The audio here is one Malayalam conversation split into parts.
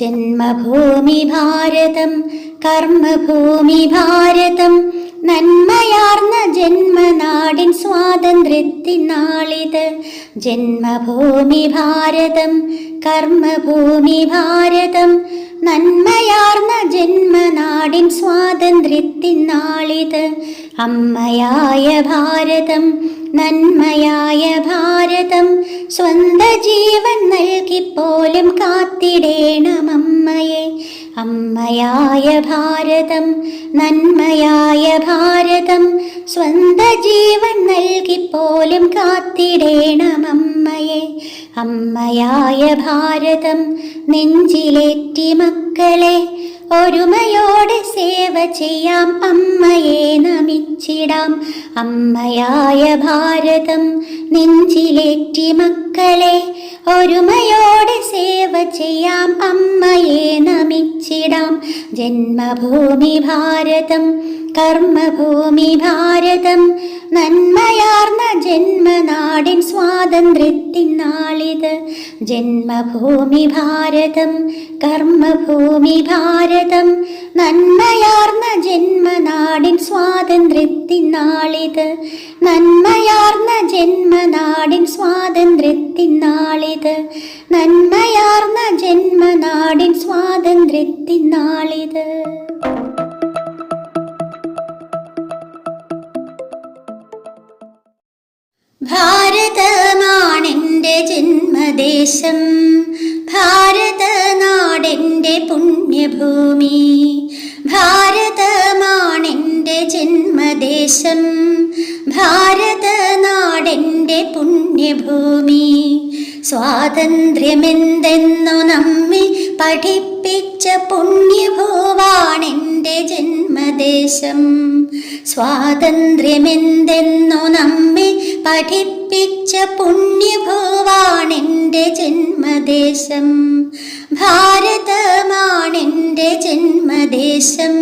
ജന്മഭൂമി ഭാരതം കർമ്മഭൂമി ഭാരതം നന്മയാർന്ന ജന്മനാടിൻ സ്വാതന്ത്ര്യത്തിൻ നാളിത് ജന്മഭൂമി ഭാരതം കർമ്മഭൂമി ഭാരതം. നന്മയാർന്ന ജന്മനാടിൻ സ്വാതന്ത്ര്യത്തിൻ നാളിത് അമ്മയായ ഭാരതം നന്മയായ ഭാരതം. സ്വന്ത ജീവൻ നൽകിപ്പോലും കാത്തിടേണം അമ്മയെ അമ്മയായ ഭാരതം നന്മയായ ഭാരതം സ്വന്ത ജീവൻ നൽകിപ്പോലും കാത്തിടേണം അമ്മയെ. അമ്മയായ ഭാരതം നെഞ്ചിലേറ്റി മക്കളെ ഒരുമയോടെ സേവ ചെയ്യാം അമ്മയെ നമിച്ചിടാം. അമ്മയായ ഭാരതം നെഞ്ചിലേറ്റി മക്കളെ ഒരുമയോടെ സേവ ചെയ്യാം അമ്മയെ നമിച്ചിടാം. ജന്മഭൂമി ഭാരതം കർമ്മഭൂമി ഭാരതം നന്മയാർന്ന ജന്മനാടിൻ സ്വാതന്ത്ര്യത്തിൻ നാളിത് ജന്മഭൂമി ഭാരതം കർമ്മഭൂമി ഭാരതം നന്മയാർന്ന ജന്മനാടിൻ സ്വാതന്ത്ര്യത്തിൻ നാളിത് നന്മയാർന്ന ജന്മനാടിൻ സ്വാതന്ത്ര്യത്തിൻ നാളിത് നന്മയാർന്ന ജന്മനാടിൻ സ്വാതന്ത്ര്യത്തിൻ നാളിത് ജന്മദേശം ഭാരതനാടെന്റെ പുണ്യഭൂമി. ഭാരതമാണെന്റെ ജന്മദേശം. ഭാരതനാടെന്റെ പുണ്യഭൂമി. സ്വാതന്ത്ര്യമെന്തെന്നു നമ്മെ പഠിപ്പിച്ച പുണ്യഭൂവാണെന്റെ ജന്മദേശം. സ്വാതന്ത്ര്യമെന്തെന്നു നമ്മെ പഠിപ്പിച്ച പുണ്യഭൂവാണെന്റെ ജന്മദേശം. ഭാരതമാണെന്റെ ജന്മദേശം.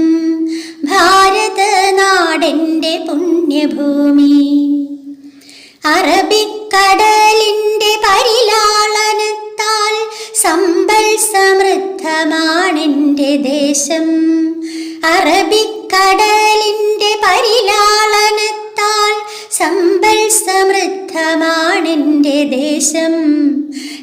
ഭാരതനാടെന്റെ പുണ്യഭൂമി. അറബിക്കടലിന്റെ പരിലാളനത്താൽ സമ്പൽ സമൃദ്ധമാണെന്റെ ദേശം. അറബിക്കടലിന്റെ പരിലാളനത്താൽ സമ്പൽ സമൃദ്ധമാണെന്റെ ദേശം.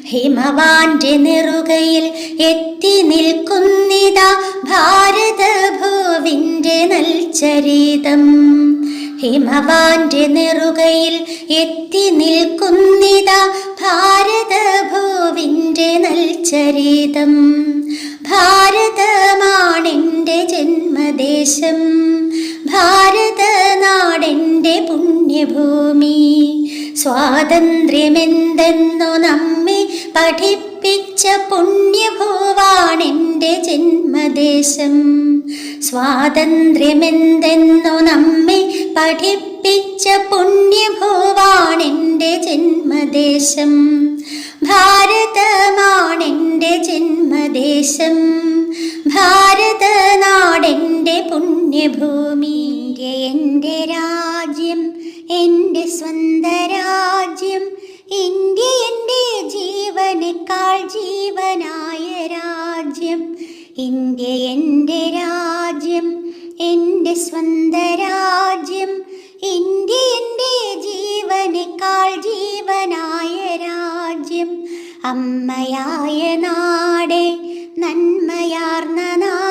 ഹിമവാന്റെ നെറുകയിൽ എത്തി നിൽക്കുന്നിതാ ഭാരതഭൂവിന്റെ നൽചരിതം. ഹിമവാന്റെ നെറുകയിൽ എത്തി നിൽക്കുന്നിതാ ഭാരതഭൂവിന്റെ നൽചരിതം. ഭാരതമാണെന്റെ ജന്മദേശം. ഭാരതനാടെന്റെ പുണ്യഭൂമി സ്വാതന്ത്ര്യമെന്തെന്നു നമ്മെ പഠിപ്പിച്ച പുണ്യഭൂവാണെന്റെ ജന്മദേശം. സ്വാതന്ത്ര്യമെന്തെന്നു നമ്മെ പഠിപ്പിച്ച പുണ്യഭൂവാണെന്റെ ജന്മദേശം. ഭാരതമാണെന്റെ ജന്മദേശം. ഭാരതനാടെന്റെ പുണ്യഭൂമി. എന്റെ രാജ്യം. എന്റെ സ്വന്ത രാജ്യം ഇന്ത്യ എന്റെ ജീവനേക്കാൾ ജീവനായ രാജ്യം ഇന്ത്യ എന്റെ രാജ്യം എന്റെ സ്വന്ത രാജ്യം ഇന്ത്യ എന്റെ ജീവനേക്കാൾ ജീവനായ രാജ്യം. അമ്മയായ നാടേ നന്മയാർന്ന നാടേ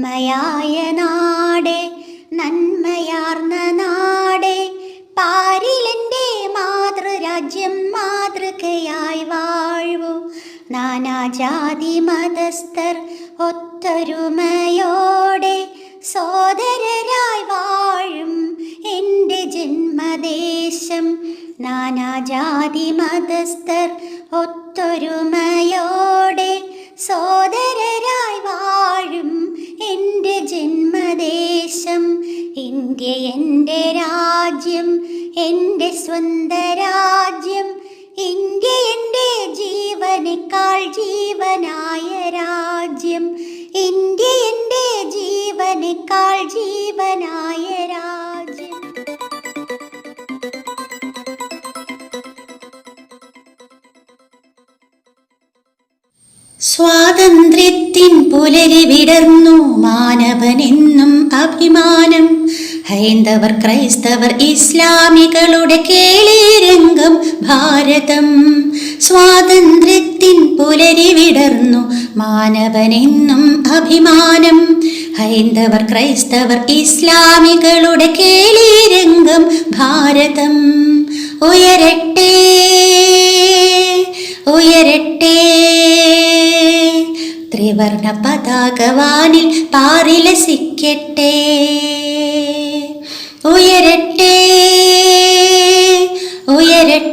അമ്മയായ നാടെ നന്മയാർന്ന നാടെ പാരിലെന്റെ മാതൃരാജ്യം മാതൃകയായി വാഴ്വു. നാനാജാതി മതസ്ഥർ ഒത്തൊരുമയോടെ സോദരരായി വാഴും എന്റെ ജന്മദേശം. നാനാജാതി മതസ്ഥർ ഒത്തൊരുമയോടെ സോദരരായി വാഴും എന്റെ ജന്മദേശം ഇന്ത്യ എന്റെ രാജ്യം എന്റെ സ്വന്ത രാജ്യം ഇന്ത്യ എന്റെ ജീവനേക്കാൾ ജീവനായ രാജ്യം ഇന്ത്യ എന്റെ ജീവനേക്കാൾ ജീവനായ രാജ്യം സ്വാതന്ത്ര്യത്തിൻ പുലരി വിടർന്നു മാനവനെന്നും അഭിമാനം. ഹൈന്ദവർ ക്രൈസ്തവർ ഇസ്ലാമികളുടെ കേളീരംഗം ഭാരതം. സ്വാതന്ത്ര്യത്തിൻ പുലരി വിടർന്നു മാനവനെന്നും അഭിമാനം. ഹൈന്ദവർ ക്രൈസ്തവർ ഇസ്ലാമികളുടെ കേളീരംഗം ഭാരതം. ഉയരട്ടെ ഉയരട്ടെ. ത്രിവർണ പതാകവാനിൽ പാറിലസിക്കട്ടെ. ഉയരട്ടെ ഉയരട്ടെ.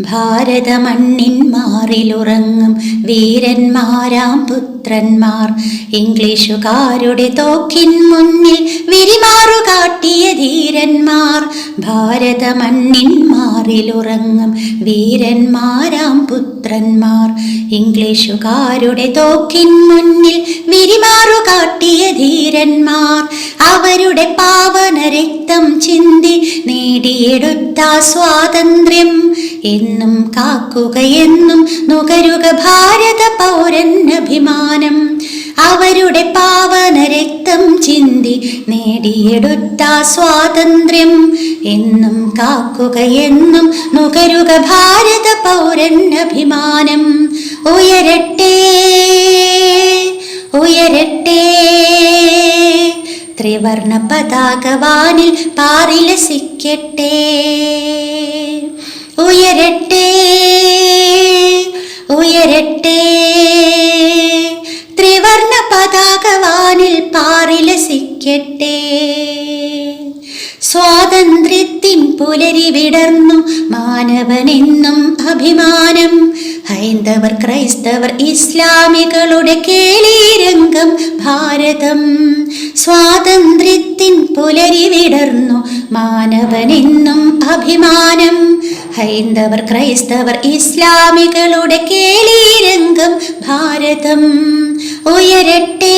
ഭാരതമണ്ണിൻ മാറിലുറങ്ങും വീരന്മാരാം പുത്രന്മാർ. ഇംഗ്ലീഷുകാരുടെ തോക്കിൻ മുന്നിൽ വിരിമാറു കാട്ടിയ ധീരന്മാർ. ഭാരതമണ്ണിൻ മാറിലുറങ്ങും വീരന്മാരാം പുത്രന്മാർ. ഇംഗ്ലീഷുകാരുടെ തോക്കിൻ മുന്നിൽ വിരിമാറു കാട്ടിയ ധീരന്മാർ. അവരുടെ പാവന രക്തം ചിന്തി നേടിയെടുത്ത സ്വാതന്ത്ര്യം. എന്നും കാക്കുകയെന്നും നുകരുക ഭാരത പൗരൻ അഭിമാനം അവരുടെ പാവന രക്തം ചിന്തി നേടിയെടുത്ത സ്വാതന്ത്ര്യം. എന്നും കാക്കുകയെന്നും നുകരുക ഭാരത പൗരൻ അഭിമാനം ഉയരട്ടെ ഉയരട്ടെ. ത്രിവർണ പതാകവാനിൽ പാറിലസിക്കട്ടെ. ഉയരട്ടെ ഉയരട്ടെ. ത്രിവർണ പതാകവാനിൽ പാറിലസിക്കട്ടെ. സ്വാതന്ത്ര്യത്തിൻ പുലരി വിടർന്നു മാനവനെന്നും അഭിമാനം. ഹൈന്ദവർ ക്രൈസ്തവർ ഇസ്ലാമികളുടെ കേളീരംഗം ഭാരതം. സ്വാതന്ത്ര്യത്തിൻ പുലരി വിടർന്നു മാനവനെന്നും അഭിമാനം. ഹൈന്ദവർ ക്രൈസ്തവർ ഇസ്ലാമികളുടെ കേളീരംഗം ഭാരതം. ഉയരട്ടെ.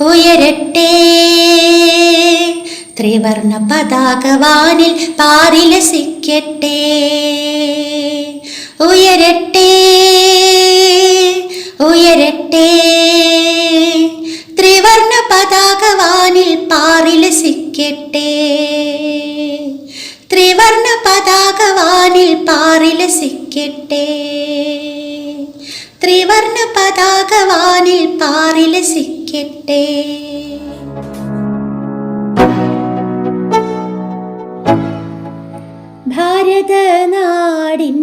ഉയരട്ടെ. ത്രിവർണ പതാകവാനിൽ പാരിലസിക്കട്ടെ ഉയരട്ടെ. ഉയരട്ടെ. ത്രിവർണ പതാകവാനിൽ പാറിലസിക്കട്ടെ. ത്രിവർണ പതാകവാനിൽ പാറിലസിക്കട്ടെ. ത്രിവർണ പതാകവാനിൽ പാറിലസിക്കട്ടെ ഭാരതനാടിൻ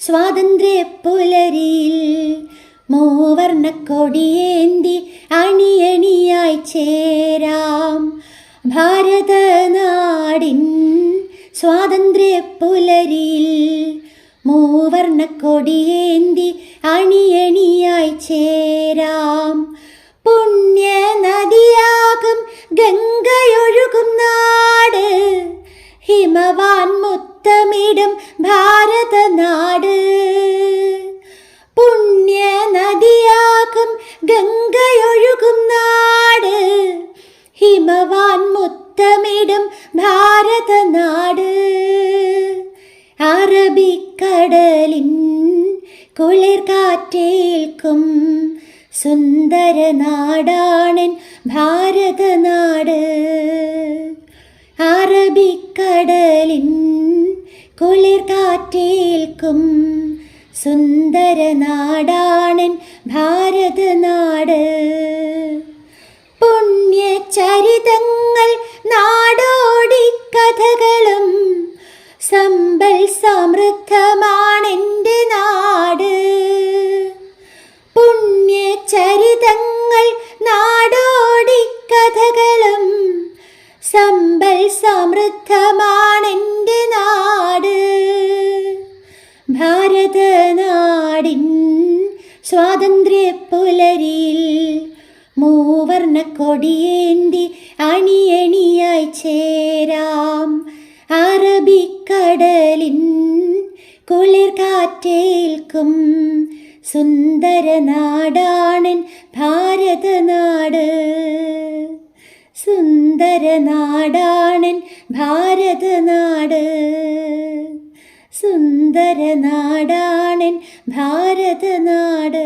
സ്വാതന്ത്ര്യ പുലരിയിൽ മൂവർണക്കൊടിയേന്തി അണിയണിയായി ചേരാം. ഭാരതനാടിൻ സ്വാതന്ത്ര്യ പുലരിയിൽ മൂവർണക്കൊടിയേന്തി അണിയണിയായി ചേരാം. പുണ്യ നദിയാകും ഗംഗയൊഴുകും നാട്. ഹിമവാൻ മുത്തമിടും ഭാരതനാട്. പുണ്യ നദിയാകും ഗംഗയൊഴുകും നാട്. ഹിമവാൻ മുത്തമിടും ഭാരതനാട്. അറബിക്കടലിൻ കുളിർ കാറ്റേൽക്കും സുന്ദര നാടാണൻ ഭാരതനാട് അറബിക്കടലിൻ കുളിർ കാറ്റേൽക്കും സുന്ദര നാടാണൻ ഭാരതനാട് പുണ്യചരിതങ്ങൾ നാടോടി കഥകളും സമ്പൽ സമൃദ്ധമാണെന്റെ നാട്. കഥകളും സമ്പൽ സമൃദ്ധമാണെന്റെ നാട്. ഭാരതനാടിൻ സ്വാതന്ത്ര്യ പുലരിയിൽ മൂവർണ കൊടിയേന്തി അണിയണിയായി ചേരാം. അറബിക്കടലിൻ കുളിർ കാറ്റേൽക്കും സുന്ദര ഭാരതനാട് സുന്ദര നാടാണൻ ഭാരതനാട്. സുന്ദര നാടാണൻ ഭാരതനാട്.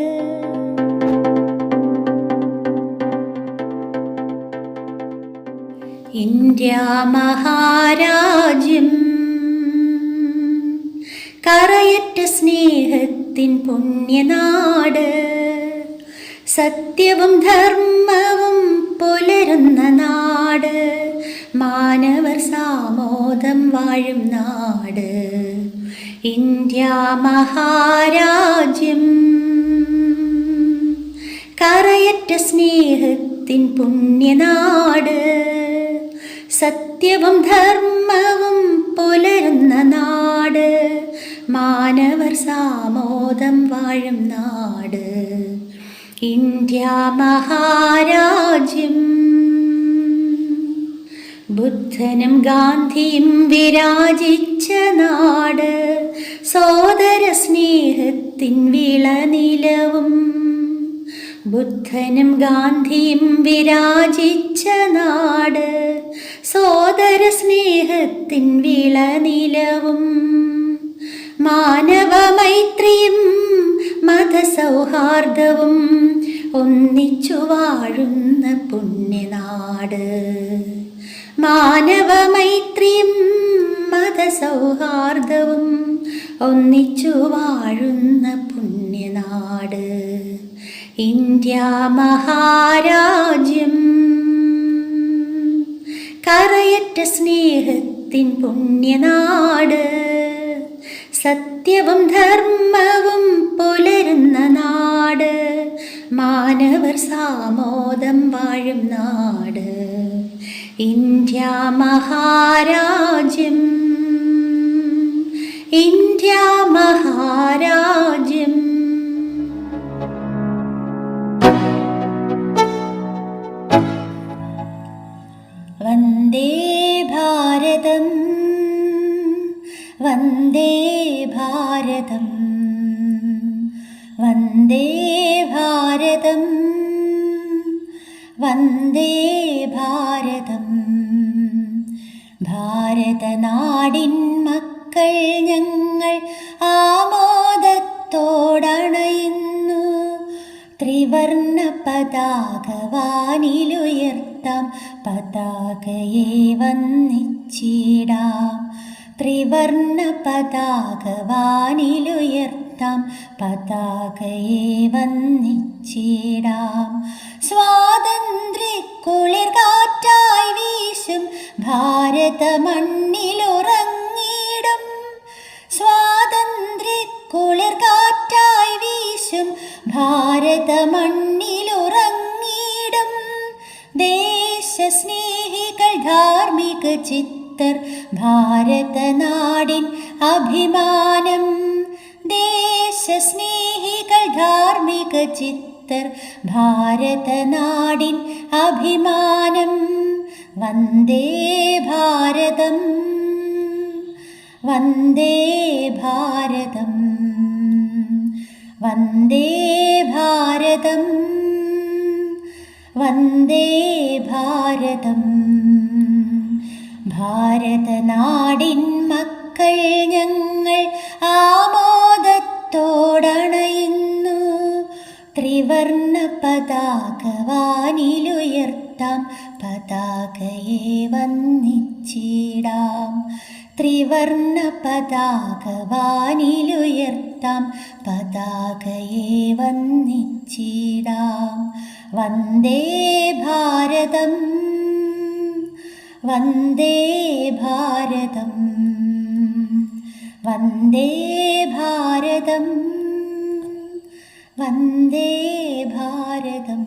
ഇന്ത്യ മഹാരാജ്യം. കറയറ്റ സ്നേഹത്തിൻ പുണ്യനാട്. സത്യവും ധർമ്മവും പുലരുന്ന നാട് മാനവർ സാമോദം വാഴും നാട്. ഇന്ത്യ മഹാരാജ്യം. കറയറ്റ സ്നേഹത്തിൻ പുണ്യനാട് സത്യവും ധർമ്മവും പുലരുന്ന നാട് മാനവർ സാമോദം വാഴും നാട്. ഇന്ത്യ മഹാരാജ്യം. ബുദ്ധനും ഗാന്ധിയും വിരാജിച്ച നാട് സോദര സ്നേഹത്തിൻ വിളനിലവും. ബുദ്ധനും ഗാന്ധിയും വിരാജിച്ച നാട് സോദര സ്നേഹത്തിൻ വിളനിലവും. മാനവമൈത്രിയും മതസൗഹാർദ്ദവും ഒന്നിച്ചു വാഴുന്ന പുണ്യനാട്. മാനവമൈത്രിയും മതസൗഹാർദ്ദവും ഒന്നിച്ചു വാഴുന്ന പുണ്യനാട്. ഇന്ത്യ മഹാരാജ്യം. കറയറ്റ സ്നേഹത്തിൻ പുണ്യനാട്. സത്യവും ധർമ്മവും പുലരുന്ന നാട് മാനവർ സാമോദം വാഴും നാട്. India മഹാരാജ്യം India മഹാരാജ്യം. വന്ദേ ഭാരതം വന്ദേ ഭാരതം. വന്ദേ ഭാരതം. വന്ദേ ഭാരതം. ഭാരതനാടിൻ മക്കൾ ഞങ്ങൾ ആമോദത്തോടണയുന്നു. ത്രിവർണ പതാകവാനിലുയർത്താം. പതാകയെ വന്നിച്ചിടാം ത്രിവർണ പതാകവാനിലുയർത്താം പതാകയെ വന്നിച്ചിടാം സ്വാതന്ത്ര്യ കുളിർകാറ്റായി വീശും. ഭാരത മണ്ണിലുറങ്ങിടും സ്വാതന്ത്ര്യ കുളിർകാറ്റായി വീശും. ഭാരത മണ്ണിലുറങ്ങിടും ദേശസ്നേഹികൾ ധാർമ്മിക ഭാരതനാടിൻ അഭിമാനം. ദേശസ്നേഹികൾ ധാർമ്മിക ചിത്തർ ഭാരതനാടിൻ അഭിമാനം. വന്ദേ ഭാരതം വന്ദേ ഭാരതം വന്ദേ ഭാരതം വന്ദേ ഭാരതം. ഭാരതനാടിൻ മക്കൾ ഞങ്ങൾ ആമോദത്തോടണയുന്നു. ത്രിവർണ പതാകവാനിലുയർത്താം പതാകയെ വന്നിച്ചിടാം ത്രിവർണ പതാകവാനിലുയർത്താം പതാകയെ വന്നിച്ചിടാം വന്ദേ ഭാരതം. വന്ദേ ഭാരതം. വന്ദേ ഭാരതം. വന്ദേ ഭാരതം.